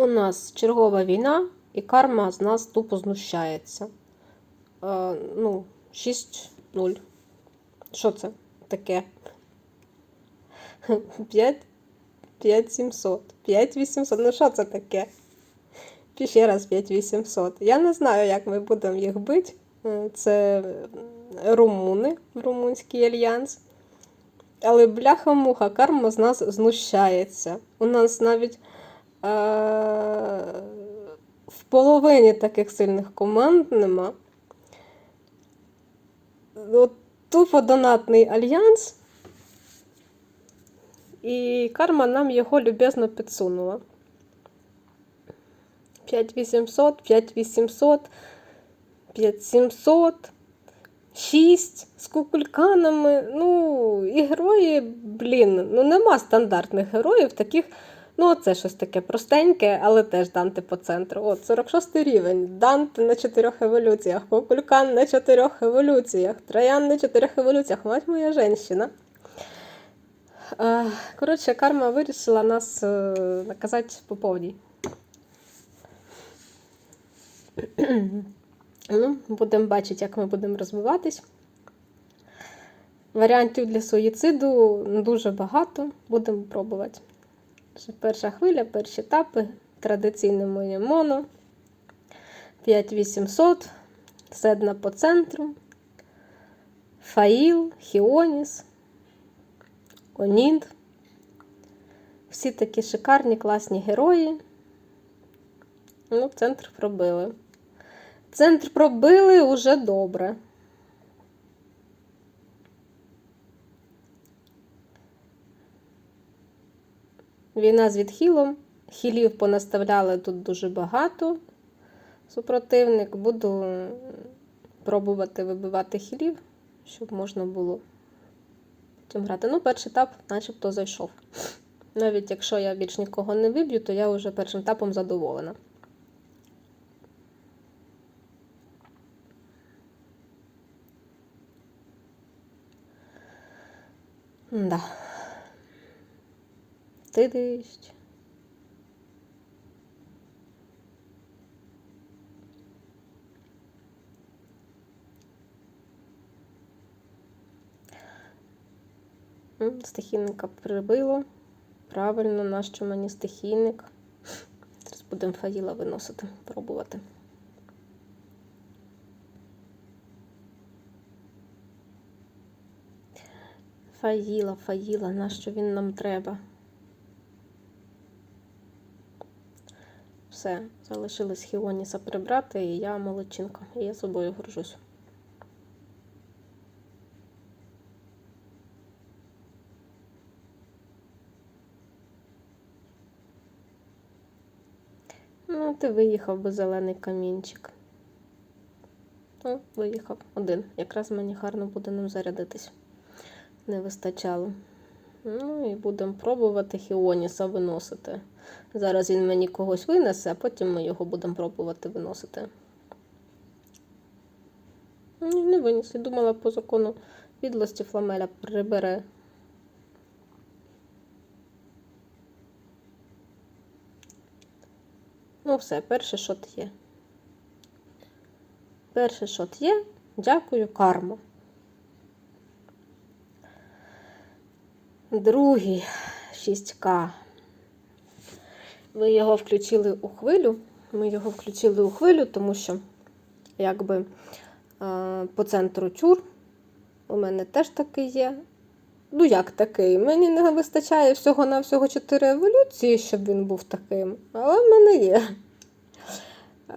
У нас чергова війна, і карма з нас тупо знущається. Е, ну, 6-0. Що це таке? 5 5700. 5800. Ну що це таке? Ще раз 5800. Я не знаю, як ми будемо їх бити. Е, Це румуни, румунський альянс. Але бляха-муха, карма з нас знущається. У нас навіть в половині таких сильних команд нема. От тупо донатний альянс. І карма нам його любезно підсунула. 5800, 5800, 5700, 6 з кукульканами. Ну, і герої, блін, ну нема стандартних героїв таких. Ну, це щось таке простеньке, але теж Данте по центру. От, 46 рівень. Данте на чотирьох еволюціях, Кукулькан на чотирьох еволюціях, Троян на чотирьох еволюціях. Мать моя женщина. Коротше, карма вирішила нас е, наказати по повній. ну, будемо бачити, як ми будемо розвиватись. Варіантів для суїциду дуже багато. Будемо пробувати. Це Перша хвиля, перші етапи. Традиційне моє моно. 5800. Седна по центру. Фаїл, Хіоніс, Онінд. Всі такі шикарні, класні герої. Ну, центр пробили. Центр пробили уже добре. Війна з відхилом. Хілів понаставляли тут дуже багато. Супротивник. Буду пробувати вибивати хілів, щоб можна було потім грати. Ну, перший етап начебто зайшов. Навіть якщо я більш нікого не виб'ю, то я вже першим етапом задоволена. Да. Ти дивись. Стихійника прибило. Правильно, нащо мені стихійник? Зараз будемо фаїла виносити, пробувати. Фаїла, фаїла, нащо він нам треба? Все, залишилось Хіоніса прибрати, і я молодчинка. І я собою горжусь. Ну, ти виїхав би зелений камінчик. О, виїхав один. Якраз мені гарно буде ним зарядитись. Не вистачало. Ну і будемо пробувати Хіоніса виносити. Зараз він мені когось винесе, а потім ми його будемо пробувати виносити. Не виніс. Я думала, по закону відлості фламеля прибере. Ну, все, перший шот є. Перший шот є. Дякую, карма. Другий 6К. Ми його включили у хвилю. Ми його включили у хвилю, тому що, якби е, по центру тюр у мене теж такий є. Ну, як такий? Мені не вистачає всього-навсього 4 еволюції, щоб він був таким. Але в мене є.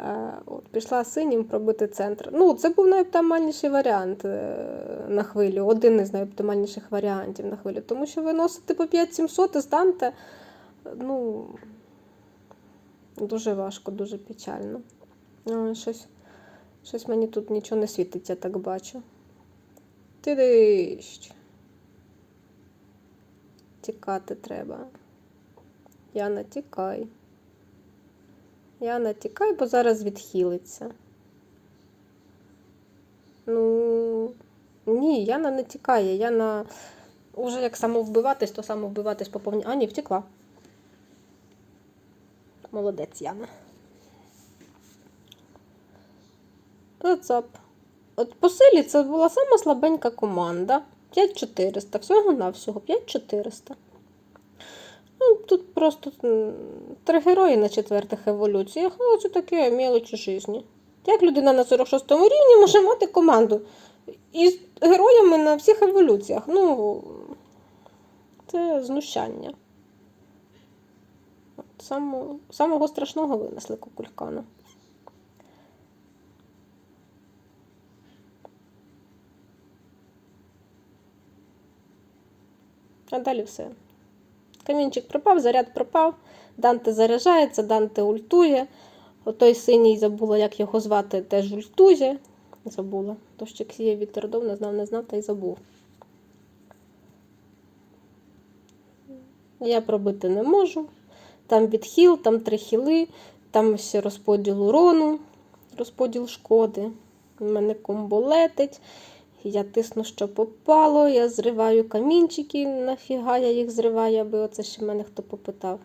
Е, От, Пішла синім пробити центр. Ну, це був найоптимальніший варіант е, на хвилю. Один із найоптимальніших варіантів на хвилю. Тому що виносити по 5700 із Данте, ну, дуже важко, дуже печально. Щось, щось мені тут нічого не світить, я так бачу. Тидищ. Тікати треба. Яна, тікай. Яна, тікай, бо зараз відхилиться. Ну, ні, Яна не тікає. Яна уже як самовбиватись, то самовбиватись по повній. А, ні, втекла. Молодець, Яна. Рецап. От по силі це була сама слабенька команда. 5400. Всього-навсього 5400. Ну, тут просто три герої на четвертих еволюціях, але це таке мелочі житті. Як людина на 46 рівні може мати команду із героями на всіх еволюціях? Ну, це знущання. От самого страшного винесли кукулькана. А далі все. Камінчик пропав, заряд пропав, Данте заряджається, Данте ультує. Отой синій забула, як його звати, теж ультує. Забула. То що Ксія вітер не знав, не знав, та й забув. Я пробити не можу. Там відхил, там три хіли, там ще розподіл урону, розподіл шкоди. У мене комбо летить. Я тисну, що попало, я зриваю камінчики, нафіга я їх зриваю, аби оце ще мене хто попитав.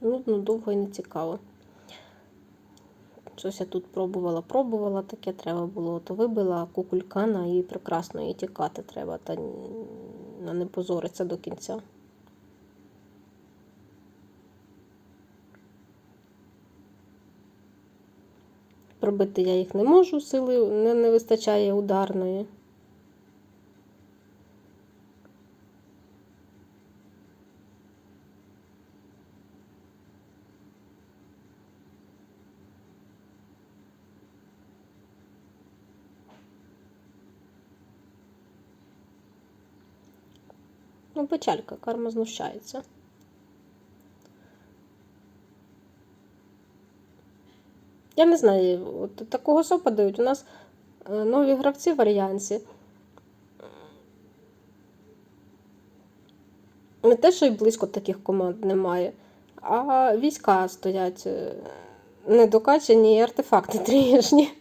Нудно, довго і не цікаво. Щось я тут пробувала, пробувала, таке треба було. То вибила кукулькана і прекрасно її тікати треба, та не позориться до кінця. Пробити я їх не можу, сили не, не вистачає ударної. Печалька, карма знущається. Я не знаю, от такого сопа дають. У нас е, нові гравці в Альянсі. Не те, що й близько таких команд немає, а війська стоять е, недокачані і артефакти трішні.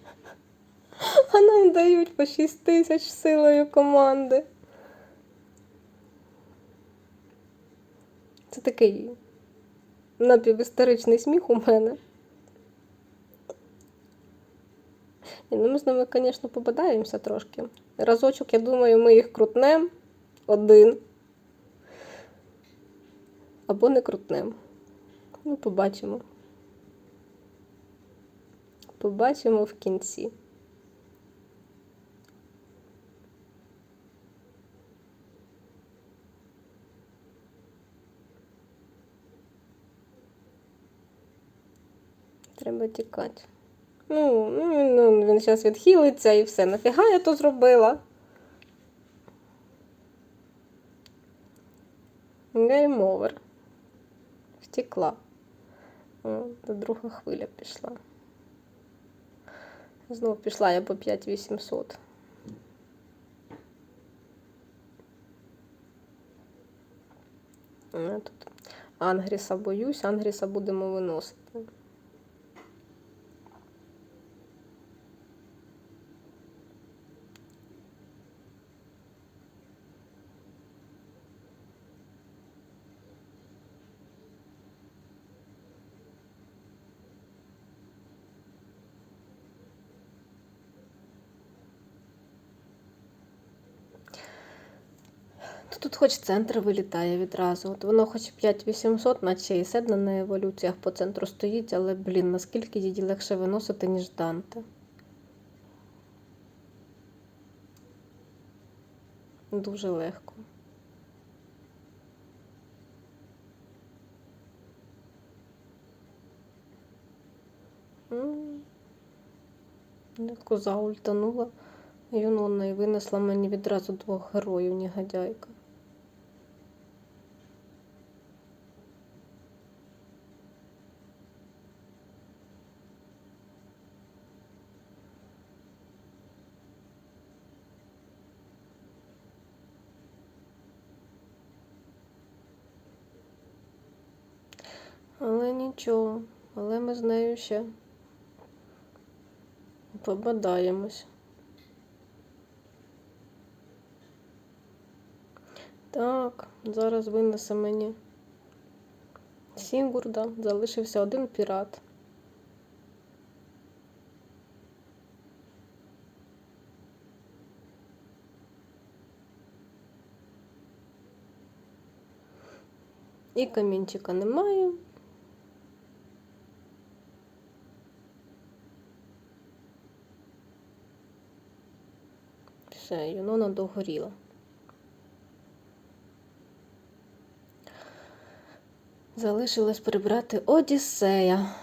А нам дають по 6 тисяч силою команди. Це такий напівісторичний сміх у мене. Ні, ну ми з ними, звісно, попадаємося трошки. Разочок, я думаю, ми їх крутнем один. Або не крутнем. Ну, побачимо. Побачимо в кінці. Треба тікати. Ну, ну, ну він зараз відхилиться і все. Нафіга я то зробила? Гейм овер. Втекла. О, то друга хвиля пішла. Знову пішла я по 5800. Я тут Ангріса боюсь, Ангріса будемо виносити. То тут хоч центр вилітає відразу. От воно хоч 5800, наче і седна на еволюціях по центру стоїть, але, блін, наскільки її легше виносити, ніж Данте. Дуже легко. Коза ультанула. Юнона і винесла мені відразу двох героїв, негодяйка. Але нічого, але ми з нею ще побадаємось. Так, зараз винесе мені Сігурда, залишився один пірат. І камінчика немає. Все, Юнона догоріла. Залишилось прибрати Одіссея.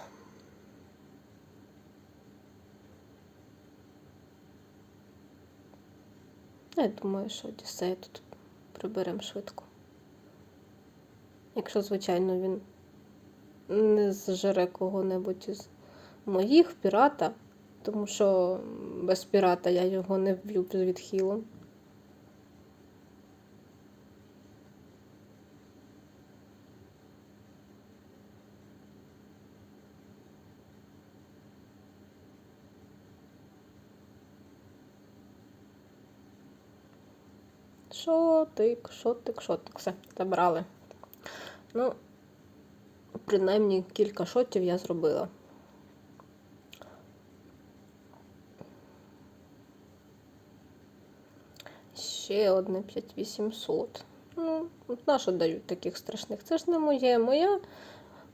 Я думаю, що Одіссея тут приберемо швидко. Якщо, звичайно, він не зжере кого-небудь із моїх пірата, тому що без пірата я його не вб'ю з відхилом. Шотик, шотик, шотик. Все, забрали. Ну, принаймні кілька шотів я зробила. Ще одне 5800. Ну, от на що дають таких страшних? Це ж не моє. Моя,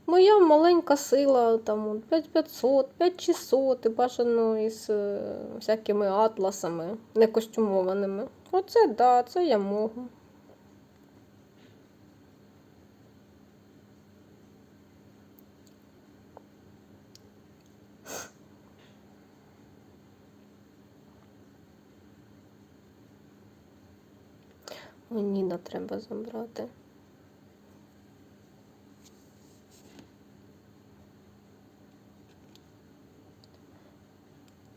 моя маленька сила, там 5500, 5600 і бажано із е, всякими атласами, некостюмованими. Оце да, це я можу. О, Ніна треба забрати.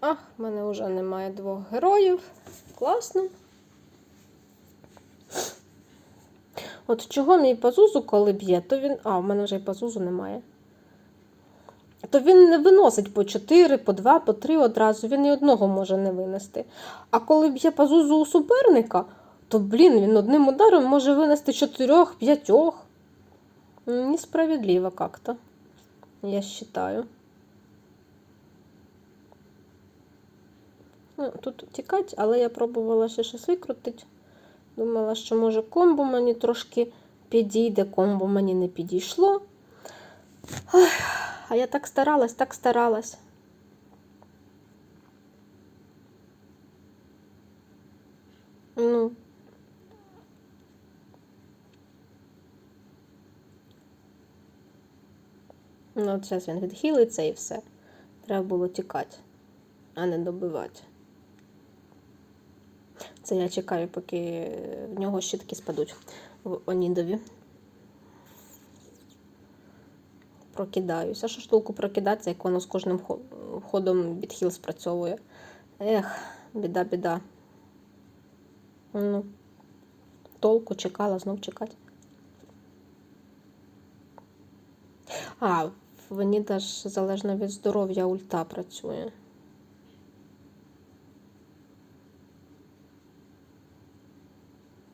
Ах, в мене вже немає двох героїв. Класно. От чого мій пазузу, коли б'є, то він. А, в мене вже і пазузу немає. То він не виносить по 4, по 2, по 3 одразу, він і одного може не винести. А коли б'є пазузу у суперника, то, блін, він одним ударом може винести 4, 5. Несправедливо как-то, я считаю. Ну, тут тікать, але я пробувала ще щось викрутити. Думала, що може комбо мені трошки підійде, комбо мені не підійшло. Ах, а я так старалась, так старалась. Ну. Ну, от зараз він відхилиться і все. Треба було тікати, а не добивати. Це я чекаю, поки в нього щитки спадуть в Онідові. Прокидаюся. Що ж толку прокидатися, як воно з кожним ходом відхил спрацьовує? Ех, біда, біда. Ну, толку чекала, знов чекати. А, в теж залежно від здоров'я ульта працює.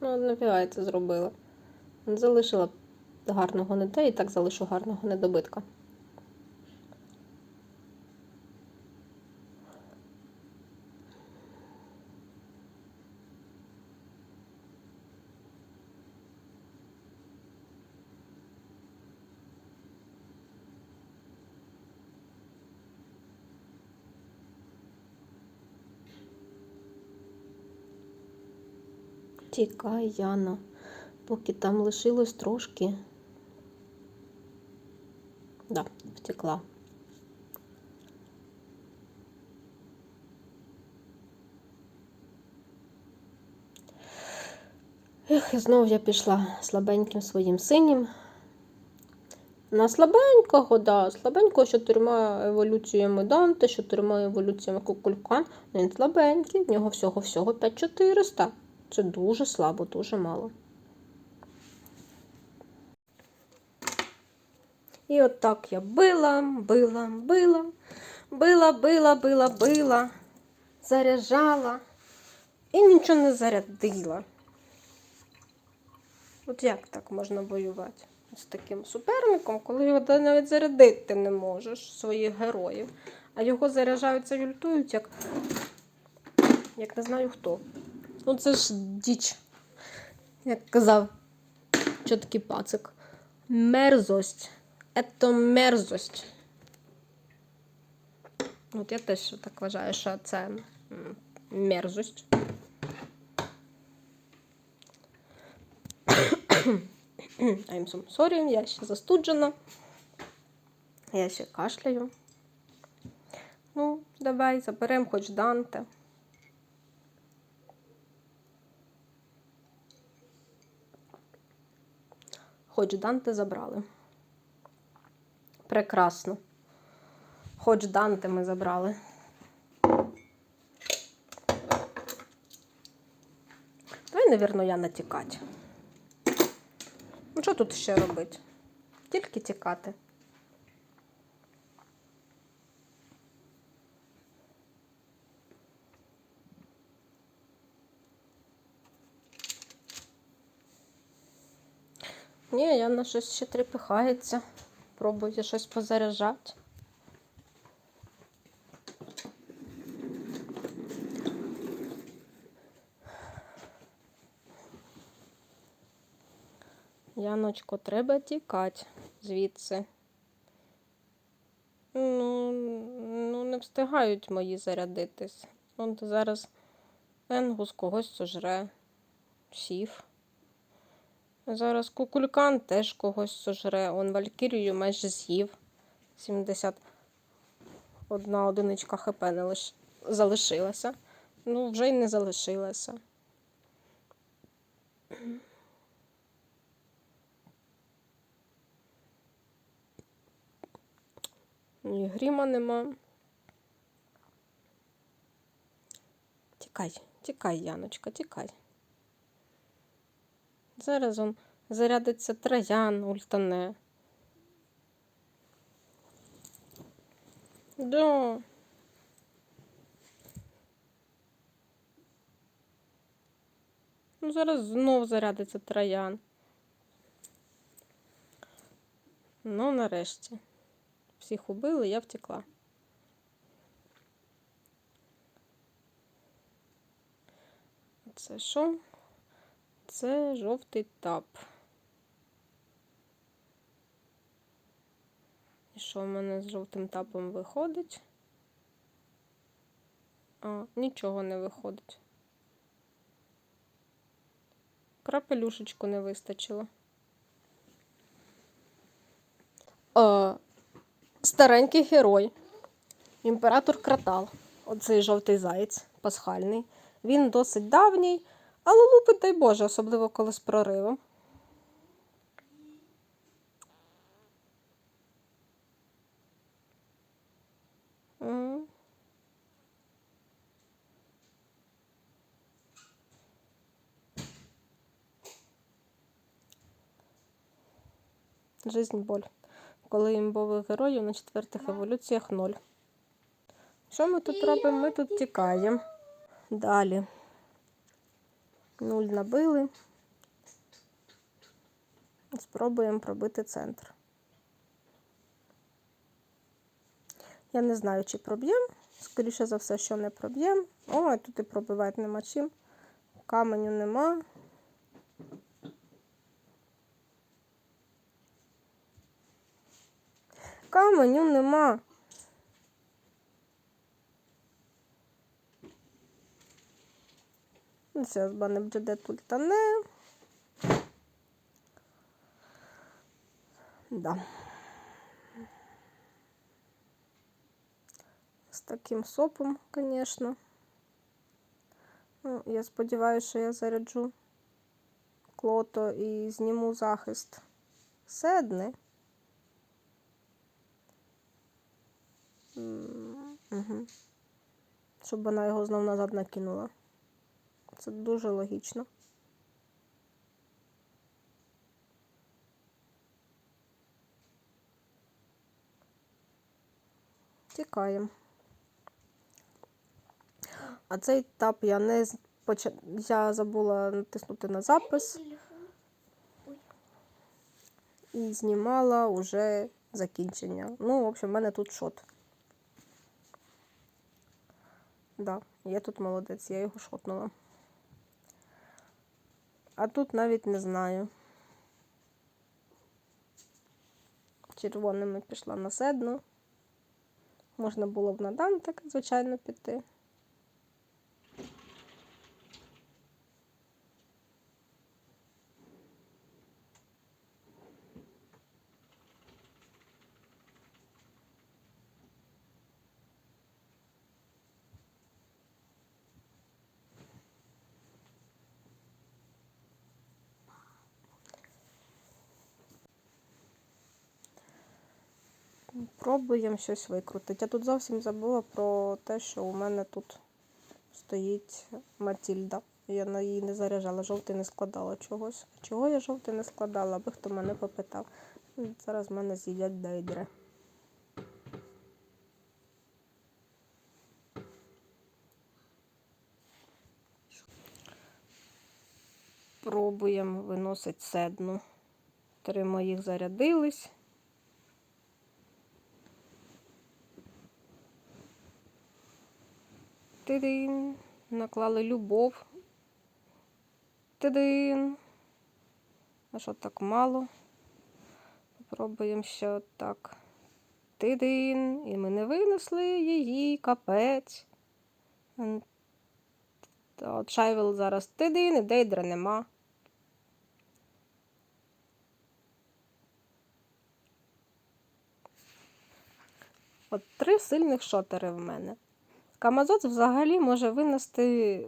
Ну, я це зробила. Залишила гарного не те і так залишу гарного недобитка. Тікай, Яна, поки там лишилось трошки. Да, втекла. Ех, і знов я пішла слабеньким своїм синім. На слабенького, да, слабенького з чотирма еволюціями Данте, з чотирма еволюціями Кукулькан. Він слабенький, в нього всього-всього 5400. Це дуже слабо, дуже мало. І от так я била, била, била, била, била, била, била, заряджала і нічого не зарядила. От як так можна воювати з таким суперником, коли його навіть зарядити не можеш своїх героїв, а його заряджаються і ультують, як, як не знаю хто. Ну це ж діч, як казав чіткий пацик. Мерзость. Ето мерзость. От я теж так вважаю, що це мерзость. I'm so sorry, я ще застуджена. Я ще кашляю. Ну, давай заберемо хоч Данте. Хоч Данте забрали. Прекрасно. Хоч Данте ми забрали. Давай, навірно, я натікати. Ну, що тут ще робити? Тільки тікати. Ні, я на щось ще трепихається. Пробую щось позаряджати. Яночко, треба тікати звідси. Ну, ну, не встигають мої зарядитись. От зараз Енгус когось сожре. Сів. Зараз кукулькан теж когось сожре. Он Валькірію майже з'їв. 71 одиничка ХП не лиш... залишилася. Ну, вже й не залишилася. І гріма нема. Тікай, тікай, Яночка, тікай. Зараз он зарядиться троян, ультане. Да. Ну, зараз знов зарядиться троян. Ну, нарешті. Всіх убили, я втекла. Це що? Це жовтий тап. І що в мене з жовтим тапом виходить? А, нічого не виходить. Крапелюшечку не вистачило. Е, старенький герой. Імператор Кратал. Оцей жовтий заєць пасхальний. Він досить давній, але лупить, дай Боже, особливо коли з проривом. Жизнь боль. Коли імбових героїв на четвертих еволюціях ноль. Що ми тут робимо? Ми тут тікаємо. Далі. Нуль набили. Спробуємо пробити центр. Я не знаю, чи проб'ємо. Скоріше за все, що не проб'ємо. О, тут і пробивати нема чим. Каменю нема. Каменю нема. Зараз банем джеде тультане. Да. З таким сопом, звісно. Ну, я сподіваюся, що я заряджу клото і зніму захист седни. Угу. Щоб вона його знов назад накинула. Це дуже логічно. Тікаємо. А цей тап я не поча... я забула натиснути на запис і знімала уже закінчення. Ну, в общем, в мене тут шот. Да, я тут молодець, я його шотнула. А тут навіть не знаю. Червоними пішла на седну. Можна було б на дантик, звичайно, піти. Пробуємо щось викрутити. Я тут зовсім забула про те, що у мене тут стоїть Матільда. Я на її не заряджала, жовтий не складала чогось. Чого я жовтий не складала, аби хто мене попитав. Зараз в мене з'їдять дейдри. Пробуємо виносити седну. Три моїх зарядились. Тидин. Наклали любов. Тидин. А що так мало? Попробуємо ще отак. Тидин. І ми не винесли її капець. От Шайвел зараз тидин, і дейдра нема. От три сильних шотери в мене. Камазот взагалі може винести е,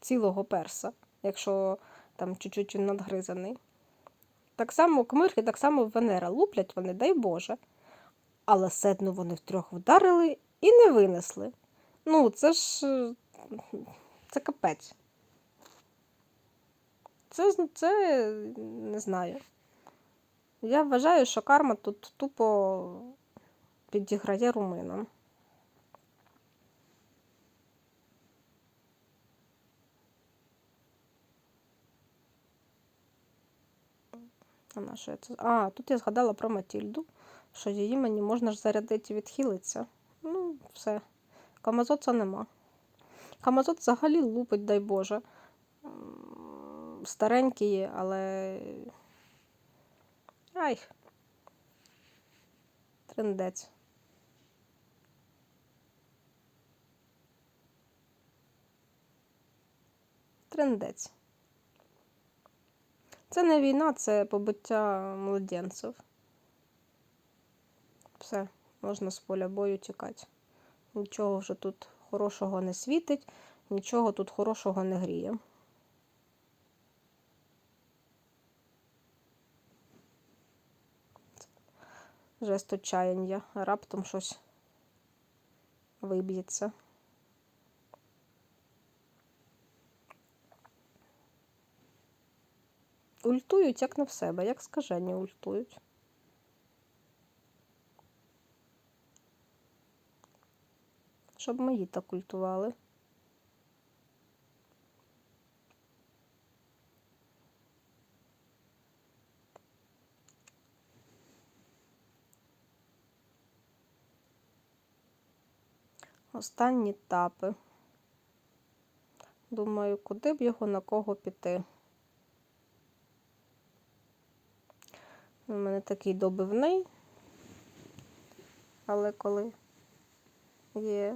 цілого перса, якщо там чуть-чуть надгризаний. Так само кмирки, так само Венера. Луплять вони, дай Боже. Але седну вони втрьох вдарили і не винесли. Ну, це ж е, це капець. Це, це не знаю. Я вважаю, що карма тут тупо підіграє руминам. А, на це? а, тут я згадала про Матільду, що її мені можна ж зарядити і відхилитися. Ну, все. Камазоца нема. Камазот взагалі лупить, дай Боже. Старенький, але. Ай. Трендець. Трендець. Це не війна, це побиття младенців. Все, можна з поля бою тікати. Нічого вже тут хорошого не світить, нічого тут хорошого не гріє. Жест отчаяння, раптом щось виб'ється. Ультують як не в себе, як скажені ультують. Щоб мої так ультували. Останні тапи. Думаю, куди б його на кого піти. У мене такий добивний, але коли є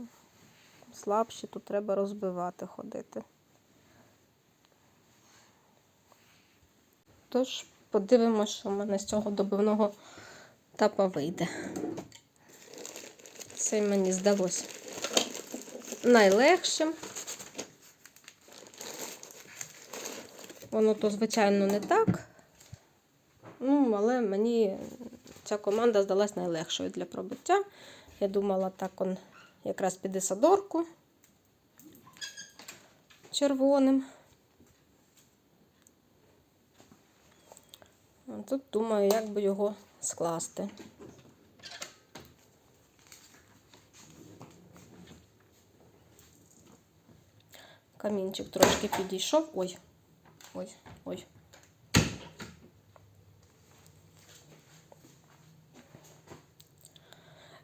слабші, то треба розбивати ходити. Тож, подивимося, що в мене з цього добивного тапа вийде. Це мені здалося найлегшим. Воно то, звичайно, не так. Ну, Але мені ця команда здалась найлегшою для пробуття. Я думала, так он якраз піде Садорку червоним. Тут думаю, як би його скласти. Камінчик трошки підійшов. Ой, ой, ой.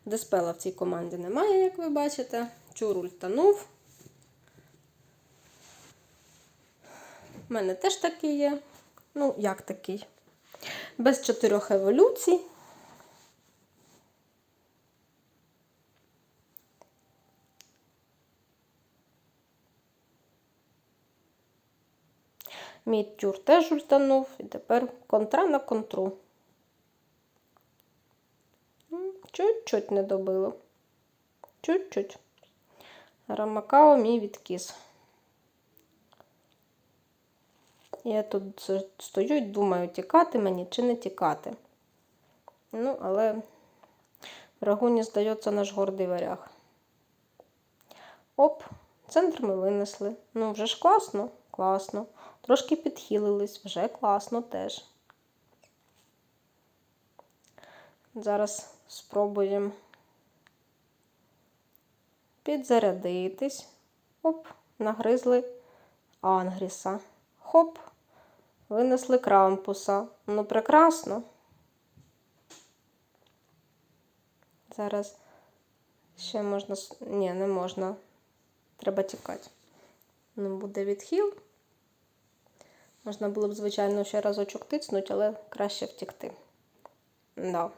Диспела в цій команді немає, як ви бачите. Чур ультанув. У мене теж такий є. Ну, як такий? Без чотирьох еволюцій. Мій тюр теж ультанув, і тепер контра на контру. Чуть-чуть не добило. Чуть-чуть. Рамакао мій відкис. Я тут стою і думаю, тікати мені чи не тікати. Ну, але Рагуні, здається, наш гордий варяг. Оп, центр ми винесли. Ну, вже ж класно, класно. Трошки підхилились, вже класно теж. Зараз спробуємо підзарядитись. Оп, нагризли Ангріса. Хоп, винесли крампуса. Ну, прекрасно. Зараз ще можна. Ні, не можна. Треба тікати. Ну, буде відхил. Можна було б, звичайно, ще разочок тицнути, але краще втікти. Да.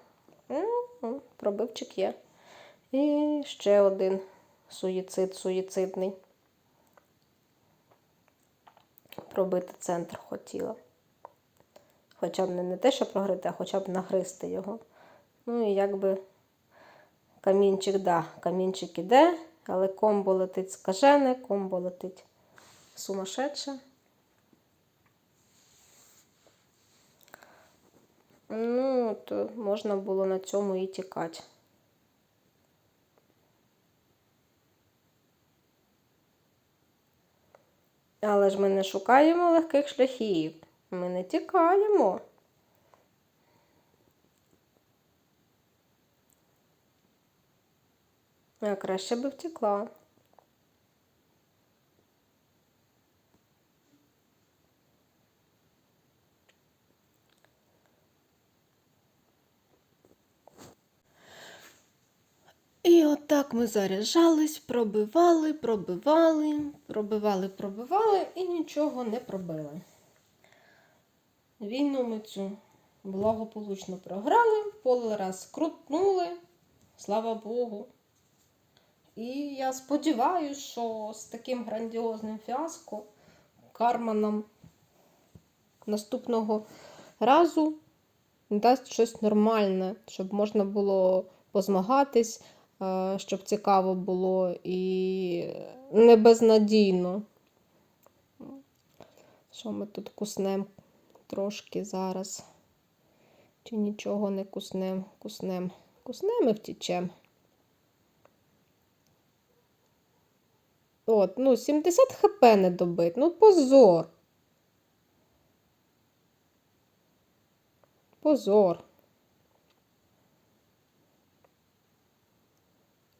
М, Пробивчик є. І ще один суїцид суїцидний. Пробити центр хотіла. Хоча б не, не те, що прогрити, а хоча б нагризти його. Ну і якби камінчик, да, камінчик іде, але комбо летить скажене, комбо летить сумасшедше. Ну, то можна було на цьому і тікати. Але ж ми не шукаємо легких шляхів. Ми не тікаємо. А краще би втекла. І отак ми заряджались, пробивали, пробивали, пробивали, пробивали і нічого не пробили. Війну ми цю благополучно програли, поле раз крутнули, слава Богу. І я сподіваюся, що з таким грандіозним фіаско карма нам наступного разу дасть щось нормальне, щоб можна було позмагатись, щоб цікаво було і не безнадійно. Що ми тут куснем трошки зараз? Чи нічого не куснем? Куснем. Куснем і втічем. От, ну, 70 хп не добить. Ну, позор. Позор.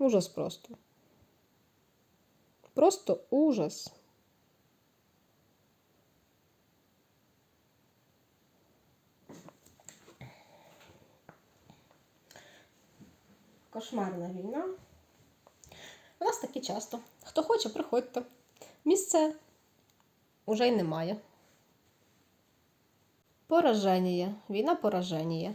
Ужас просто. Просто ужас. Кошмарна війна. У нас таки часто. Хто хоче, приходьте. Місце уже й немає. Пораження. Війна пораження.